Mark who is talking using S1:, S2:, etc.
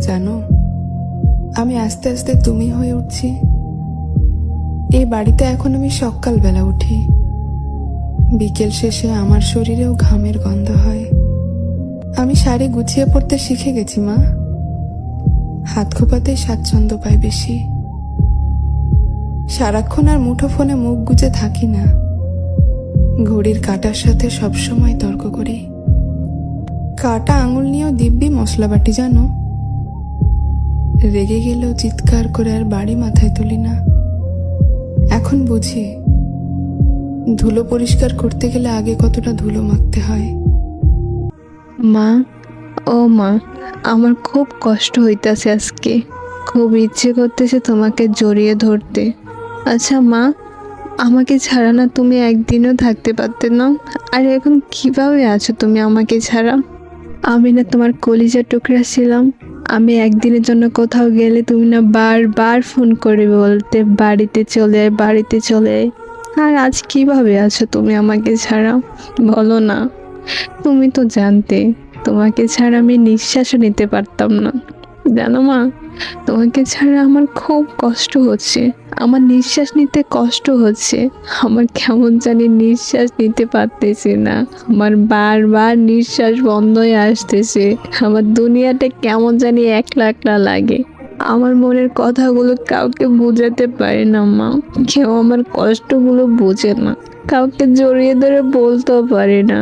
S1: জানো? আমি আস্তে আস্তে তুমি হয়ে উঠছি। এই বাড়িতে এখন আমি সকালবেলা উঠি। বিকেল শেষে আমার শরীরেও ঘামের গন্ধ হয়। আমি শাড়ি গুছিয়ে পড়তে শিখে গেছি, মা। হাত খোপাতেই স্বাচ্ছন্দ্য পাই বেশি। সারাক্ষণ আর মুঠো ফোনে মুখ গুজে থাকি না। ঘড়ির কাটার সাথে সবসময় তর্ক করি। কাটা আঙুল নিয়েও দিব্যি মশলা বাটি জানো? রেগে গেলেও চিৎকার করে আর বাড়ি মাথায় তুলি না। এখন বুঝি, ধুলো পরিষ্কার করতে গেলে আগে কতটা ধুলো মাখতে হয়।
S2: মা, ও মা, আমার খুব কষ্ট হইতাছে আজকে। খুব ইচ্ছে করতেছে তোমাকে জড়িয়ে ধরতে। আচ্ছা মা, আমাকে ছাড়া না তুমি একদিনও থাকতে পারতে না? আর এখন কীভাবে আছো তুমি আমাকে ছাড়া? আমি না তোমার কলিজা টুকরা ছিলাম। আমি একদিনের জন্য কোথাও গেলে তুমি না বারবার ফোন করে বলতে, বাড়িতে চলে বাড়িতে চলে আর আজ কীভাবে আছো তুমি আমাকে ছাড়া? বলো না। তুমি তো জানতে, তোমাকে ছাড়া আমি নিঃশ্বাসও নিতে পারতাম না। জানো মা, তোমাকে ছাড়া আমার খুব কষ্ট হচ্ছে। আমার নিঃশ্বাস নিতে কষ্ট হচ্ছে। আমার কেমন জানি নিঃশ্বাস নিতে পারতেছে না। আমার বারবার নিঃশ্বাস বন্ধ হয়ে আসতেছে। আমার দুনিয়াটা কেমন জানি একলা একলা লাগে। আমার মনের কথাগুলো কাউকে বোঝাতে পারে না মা। কেউ আমার কষ্টগুলো বোঝে না। কাউকে জড়িয়ে ধরে বলতেও পারে না।